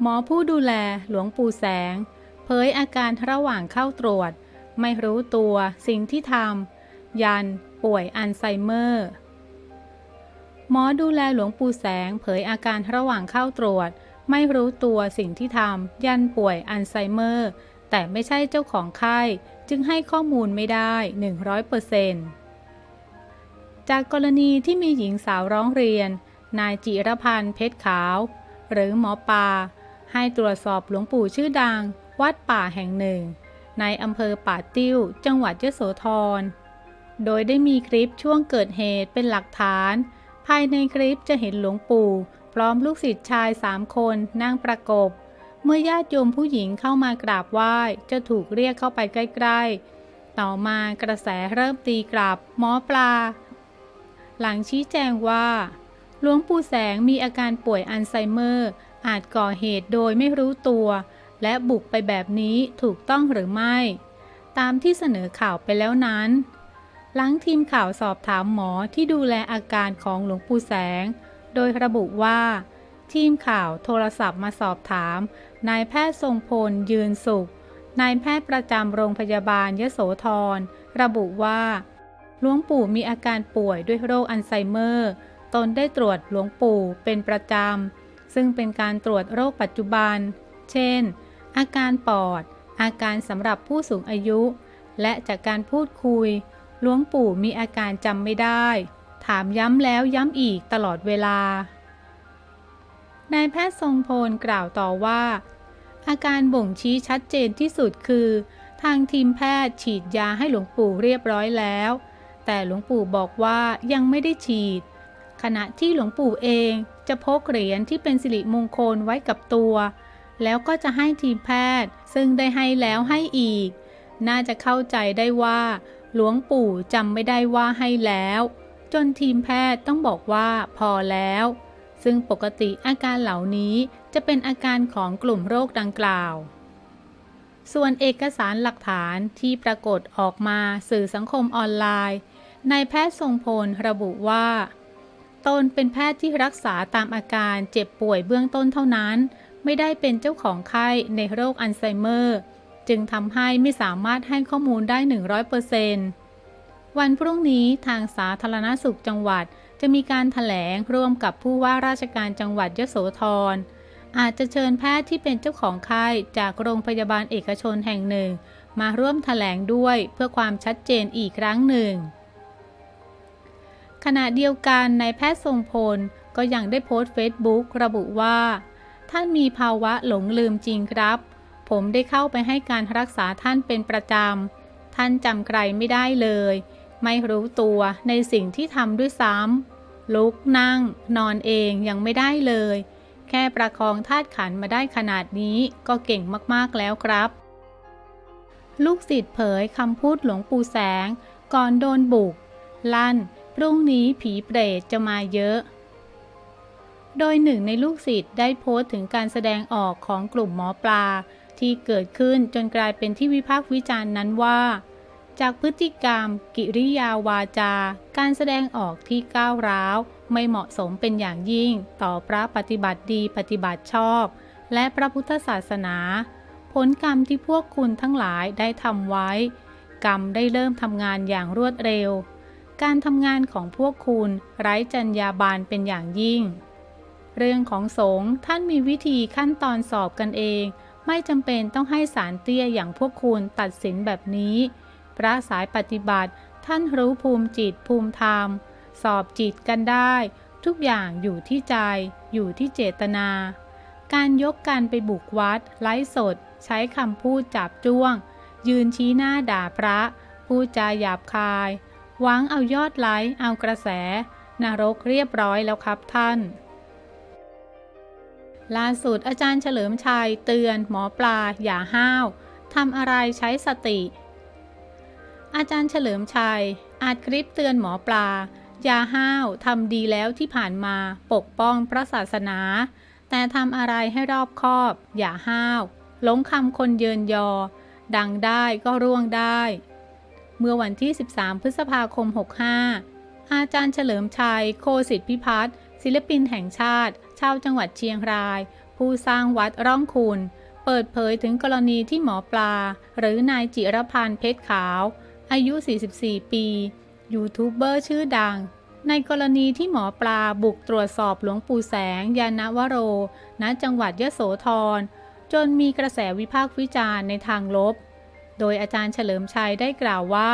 หมอผู้ดูแลหลวงปู่แสง เผยอาการระหว่างเข้าตรวจ ไม่รู้ตัวสิ่งที่ทำยันป่วยอัลไซเมอร์ หมอดูแลหลวงปู่แสง เผยอาการระหว่างเข้าตรวจ ไม่รู้ตัวสิ่งที่ทำยันป่วยอัลไซเมอร์ แต่ไม่ใช่เจ้าของไข้จึงให้ข้อมูลไม่ได้ 100%จากกรณีที่มีหญิงสาวร้องเรียน นายจิรพันธ์เพชรขาว หรือหมอปลา ให้ตรวจสอบหลวงปู่ชื่อดัง วัดป่าแห่งหนึ่ง ในอำเภอป่าติ้ว จังหวัดยโสธร โดยได้มีคลิปช่วงเกิดเหตุเป็นหลักฐาน ภายในคลิปจะเห็นหลวงปู่ พร้อมลูกศิษย์ชายสามคนนั่งประกบ เมื่อญาติโยมผู้หญิงเข้ามากราบไหว้จะถูกเรียกเข้าไปใกล้ ๆ ต่อมากระแสเริ่มตีกลับหมอปลา หลังชี้แจงว่าหลวงปู่แสงมีอาการป่วยอัลไซเมอร์ อาจก่อเหตุโดยไม่รู้ตัว และบุกไปแบบนี้ถูกต้องหรือไม่ ตามที่เสนอข่าวไปแล้วนั้น หลังทีมข่าวสอบถามหมอที่ดูแลอาการของหลวงปู่แสง โดยระบุว่า ทีมข่าวโทรศัพท์มาสอบถาม นายแพทย์ทรงพลยืนสุข นายแพทย์ประจำโรงพยาบาลยโสธรระบุว่าหลวงปู่มีอาการป่วยด้วยโรคอัลไซเมอร์ ตนได้ตรวจหลวงปู่เป็นประจำ ซึ่งเป็นการตรวจโรคปัจจุบัน เช่น อาการปอด อาการสำหรับผู้สูงอายุ และจากการพูดคุยหลวงปู่มีอาการจำไม่ได้ ถามย้ำแล้วย้ำอีกตลอดเวลา นายแพทย์ทรงพลกล่าวต่อว่า อาการบ่งชี้ชัดเจนที่สุดคือ ทางทีมแพทย์ฉีดยาให้หลวงปู่เรียบร้อยแล้ว แต่หลวงปู่บอกว่ายังไม่ได้ฉีด ขณะที่หลวงปู่เอง จะพกเหรียญที่เป็นสิริมงคลไว้กับตัว แล้วก็จะให้ทีมแพทย์ ซึ่งได้ให้แล้วให้อีก น่าจะเข้าใจได้ว่า หลวงปู่จำไม่ได้ว่าให้แล้ว จนทีมแพทย์ต้องบอกว่าพอแล้ว ซึ่งปกติอาการเหล่านี้จะเป็นอาการของกลุ่มโรคดังกล่าว ส่วนเอกสารหลักฐานที่ปรากฏออกมาสื่อสังคมออนไลน์นายแพทย์ทรงพลระบุว่า ตนเป็นแพทย์ที่รักษาตามอาการเจ็บป่วยเบื้องต้นเท่านั้น ไม่ได้เป็นเจ้าของไข้ในโรคอัลไซเมอร์ จึงทำให้ไม่สามารถให้ข้อมูลได้ 100%วันพรุ่งนี้ทางสาธารณสุขจังหวัดจะมีการถแถลงร่วมกับผู้ว่าราชการจังหวัดยโสธร อาจจะเชิญแพทย์ที่เป็นเจ้าของไข้จากโรงพยาบาลเอกชนแห่งหนึ่ง มาร่วมถแถลงด้วยเพื่อความชัดเจนอีกครั้งหนึ่ง ขณะเดียวกันนายแพทย์ทรงพลก็ยังได้โพสต์เฟซบุ๊กระบุว่า ท่านมีภาวะหลงลืมจริงครับ ผมได้เข้าไปให้การรักษาท่านเป็นประจำ ท่านจำใครไม่ได้เลย ไม่รู้ตัวในสิ่งที่ทำด้วยซ้ำลุกนั่ง นอนเองยังไม่ได้เลย แค่ประคองธาตุขันมาได้ขนาดนี้ก็เก่งมากๆแล้วครับ ลูกศิษย์เผยคำพูดหลวงปู่แสง ก่อนโดนบุก ลั่น พรุ่งนี้ผีเปรตจะมาเยอะ โดยหนึ่งในลูกศิษย์ได้โพสต์ถึงการแสดงออกของกลุ่มหมอปลา ที่เกิดขึ้นจนกลายเป็นที่วิพากษ์วิจารณ์นั้นว่า จากพฤติกรรม กิริยาวาจา การแสดงออกที่ก้าวร้าว ไม่เหมาะสมเป็นอย่างยิ่ง ต่อพระปฏิบัติดีปฏิบัติชอบ และพระพุทธศาสนา ผลกรรมที่พวกคุณทั้งหลายได้ทำไว้ กรรมได้เริ่มทำงานอย่างรวดเร็ว การทำงานของพวกคุณไร้จรรยาบรรณเป็นอย่างยิ่ง เรื่องของสงฆ์ท่านมีวิธีขั้นตอนสอบกันเอง ไม่จำเป็นต้องให้สารเตี้ยอย่างพวกคุณตัดสินแบบนี้ พระสายปฏิบัติท่านรู้ภูมิจิตภูมิธรรม สอบจิตกันได้ ทุกอย่างอยู่ที่ใจ อยู่ที่เจตนา การยกกันไปบุกวัด ไลฟ์สด ใช้คำพูดจับจ้วง ยืนชี้หน้าด่าพระ พูดจาหยาบคาย หวังเอายอดไลค์เอากระแส นรกเรียบร้อยแล้วครับท่าน ล่าสุดอาจารย์เฉลิมชัยเตือนหมอปลาอย่าห้าวทำอะไรใช้สติ อาจารย์เฉลิมชัยอาจคลิปเตือนหมอปลา อย่าห้าวทำดีแล้วที่ผ่านมาปกป้องพระศาสนา แต่ทำอะไรให้รอบคอบ อย่าห้าวหลงคำคนเยินยอ ดังได้ก็ร่วงได้ เมื่อวันที่ 13 พฤษภาคม 65 อาจารย์เฉลิมชัย โคสิทธิพิพัฒน์ศิลปินแห่งชาติ ชาวจังหวัดเชียงราย ผู้สร้างวัดร่องคุณ เปิดเผยถึงกรณีที่หมอปลา หรือนายจิรพันธ์เพชรขาว อายุ 44 ปี ยูทูบเบอร์ชื่อดัง ในกรณีที่หมอปลาบุกตรวจสอบหลวงปู่แสง ยานวโร ณ จังหวัดยโสธร จนมีกระแสวิพากษ์วิจารณ์ในทางลบ โดยอาจารย์เฉลิมชัยได้กล่าวว่า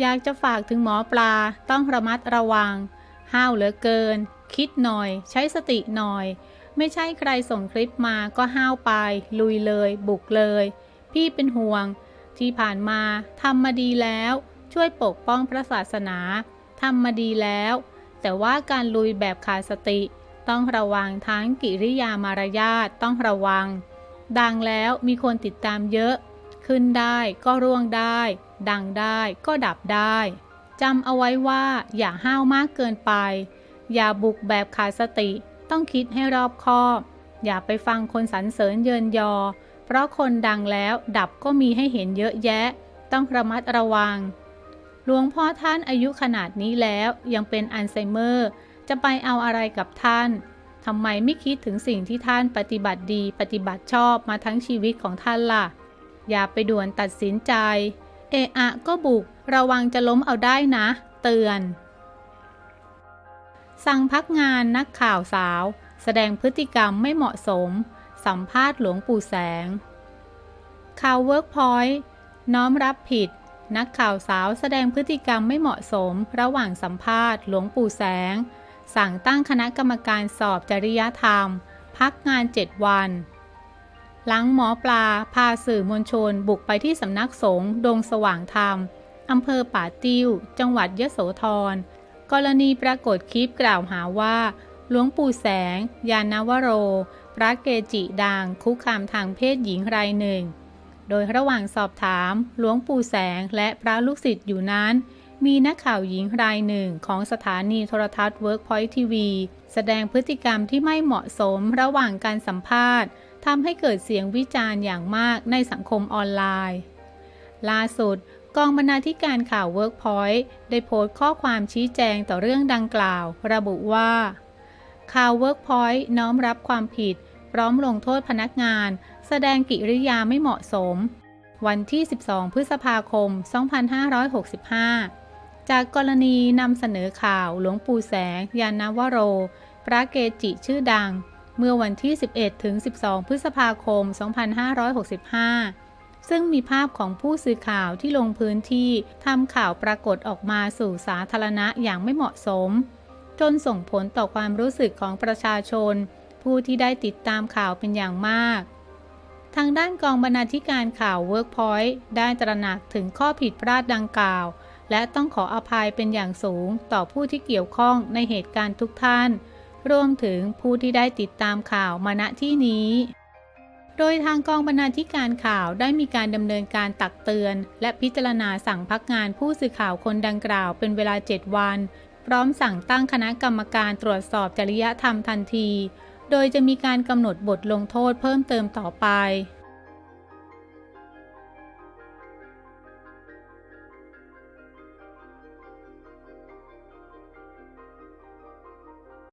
อยากจะฝากถึงหมอปลาต้องระมัดระวัง ห้าวเหลือเกิน คิดหน่อย ใช้สติหน่อย ไม่ใช่ใครส่งคลิปมาก็ห้าวไป ลุยเลย บุกเลย พี่เป็นห่วง ที่ผ่านมาทำมาดีแล้ว ช่วยปกป้องพระศาสนาทำมาดีแล้ว แต่ว่าการลุยแบบขาดสติ ต้องระวังทั้งกิริยามารยาทต้องระวัง ดังแล้วมีคนติดตามเยอะ ขึ้นได้ก็ร่วงได้ ดังได้ก็ดับได้จำเอาไว้ว่าอย่าห้าวมากเกินไป อย่าบุกแบบขาดสติ ต้องคิดให้รอบคอบ อย่าไปฟังคนสรรเสริญเยินยอ เพราะคนดังแล้วดับก็มีให้เห็นเยอะแยะ ต้องระมัดระวัง หลวงพ่อท่านอายุขนาดนี้แล้วยังเป็นอัลไซเมอร์ จะไปเอาอะไรกับท่านทำไมไม่คิดถึงสิ่งที่ท่านปฏิบัติดี ปฏิบัติชอบมาทั้งชีวิตของท่านล่ะ อย่าไปด่วนตัดสินใจ เอะอะก็บุก ระวังจะล้มเอาได้นะ เตือน สั่งพักงานนักข่าวสาว แสดงพฤติกรรมไม่เหมาะสม สัมภาษณ์หลวงปู่แสง ข่าวเวิร์กพอยต์น้อมรับผิด นักข่าวสาวแสดงพฤติกรรมไม่เหมาะสม ระหว่างสัมภาษณ์หลวงปู่แสง สั่งตั้งคณะกรรมการสอบจริยธรรม พักงาน 7 วัน หลังหมอปลาพาสื่อมวลชนบุกไปที่สำนักสงฆ์ดงสว่างธรรมอำเภอป่าติ้ว จังหวัดยโสธร กรณีปรากฏคลิปกล่าวหาว่า หลวงปู่แสง ยานวโร พระเกจิดังคุกคามทางเพศหญิงรายหนึ่ง โดยระหว่างสอบถามหลวงปู่แสงและพระลูกศิษย์อยู่นั้น มีนักข่าวหญิงรายหนึ่งของสถานีโทรทัศน์ Workpoint TV แสดงพฤติกรรมที่ไม่เหมาะสมระหว่างการสัมภาษณ์ ทำให้เกิดเสียงวิจารณ์อย่างมากในสังคมออนไลน์ ล่าสุด กองบรรณาธิการข่าว Workpoint ได้โพสต์ข้อความชี้แจงต่อเรื่องดังกล่าว ระบุว่า ข่าว Workpoint น้อมรับความผิด พร้อมลงโทษพนักงาน แสดงกิริยาไม่เหมาะสม วันที่ 12 พฤษภาคม 2565 จากกรณีนำเสนอข่าวหลวงปู่แสง ยานนวโร พระเกจิชื่อดัง เมื่อวันที่ 11 ถึง 12 พฤษภาคม 2565 ซึ่งมีภาพของผู้สื่อข่าวที่ลงพื้นที่ทำข่าวปรากฏออกมาสู่สาธารณะอย่างไม่เหมาะสม จนส่งผลต่อความรู้สึกของประชาชน ผู้ที่ได้ติดตามข่าวเป็นอย่างมาก ทางด้านกองบรรณาธิการข่าว Workpoint ได้ตระหนักถึงข้อผิดพลาดดังกล่าว และต้องขออภัยเป็นอย่างสูงต่อผู้ที่เกี่ยวข้องในเหตุการณ์ทุกท่าน รวมถึงผู้ที่ได้ติดตามข่าวมาณที่นี้ โดยทางกองบรรณาธิการข่าวได้มีการดำเนินการตักเตือน และพิจารณาสั่งพักงานผู้สื่อข่าวคนดังกล่าวเป็นเวลา 7 วัน พร้อมสั่งตั้งคณะกรรมการตรวจสอบจริยธรรมทันที โดยจะมีการกำหนดบทลงโทษเพิ่มเติมต่อไป